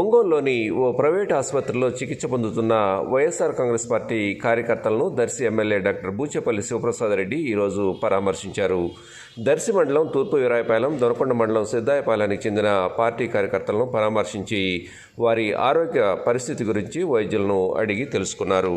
ఒంగోలులోని ఓ ప్రైవేట్ ఆసుపత్రిలో చికిత్స పొందుతున్న వైఎస్ఆర్ కాంగ్రెస్ పార్టీ కార్యకర్తలను దర్శి ఎమ్మెల్యే డాక్టర్ బూచేపల్లి శివప్రసాద్ రెడ్డి ఈరోజు పరామర్శించారు. దర్శి మండలం తూర్పు విరాయపాలెం దొనకొండ మండలం సిద్దాయపాలెనికి చెందిన పార్టీ కార్యకర్తలను పరామర్శించి వారి ఆరోగ్య పరిస్థితి గురించి వైద్యులను అడిగి తెలుసుకున్నారు.